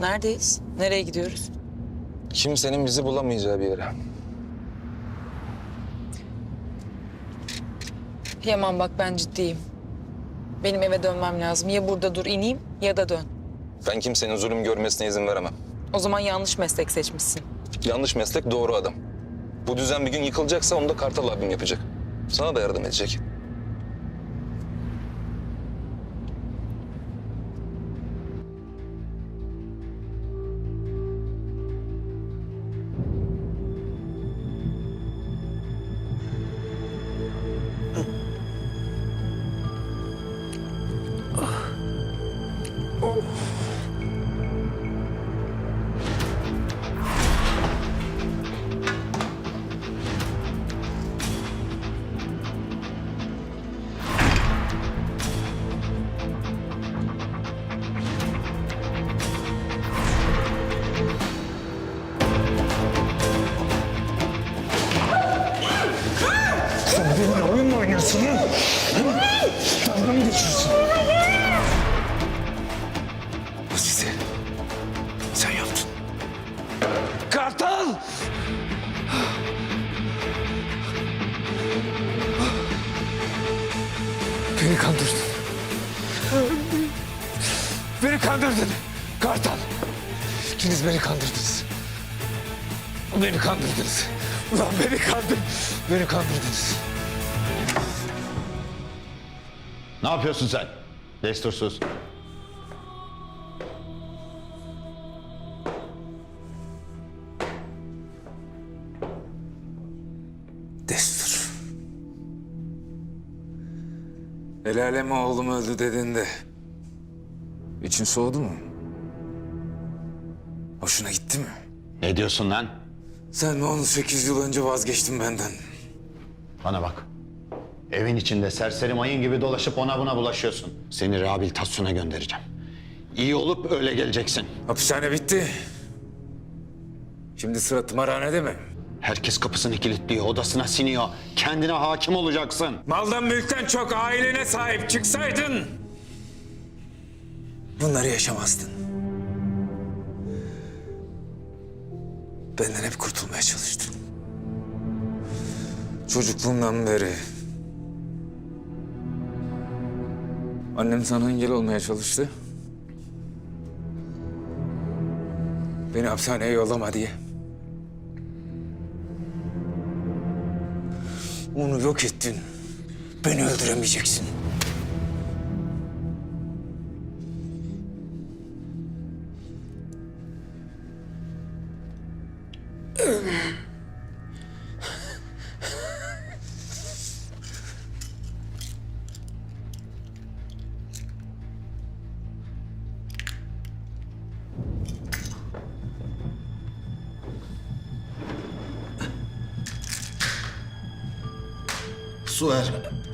Neredeyiz? Nereye gidiyoruz? Kimsenin bizi bulamayacağı bir yere. Yaman bak ben ciddiyim. Benim eve dönmem lazım. Ya burada dur ineyim ya da dön. Ben kimsenin zulüm görmesine izin veremem. O zaman yanlış meslek seçmişsin. Yanlış meslek doğru adam. Bu düzen bir gün yıkılacaksa onu da Kartal abim yapacak. Sana da yardım edecek. Sen benimle oyun mu oynuyorsun? Dalga mı geçiyorsun? Beni kandırdın. Beni kandırdın. Kartal. İkiniz beni kandırdınız. Beni kandırdınız. Ulan beni kandır. Beni kandırdınız. Ne yapıyorsun sen? Destursuz. El aleme oğlum öldü dediğinde için soğudu mu? Hoşuna gitti mi? Ne diyorsun lan? Sen mi 18 yıl önce vazgeçtin benden? Bana bak. Evin içinde serseri mayın gibi dolaşıp ona buna bulaşıyorsun. Seni rehabilitasyona göndereceğim. İyi olup öyle geleceksin. Hapishane bitti. Şimdi sıra tımarhanede mi? Herkes kapısını kilitliyor, odasına siniyor. Kendine hakim olacaksın. Maldan mülkten çok ailene sahip çıksaydın... Bunları yaşamazdın. Benden hep kurtulmaya çalıştın. Çocukluğumdan beri... Annem sana engel olmaya çalıştı. Beni hapishaneye yollama diye. Onu yok ettin. Beni öldüremeyeceksin. 苏 고.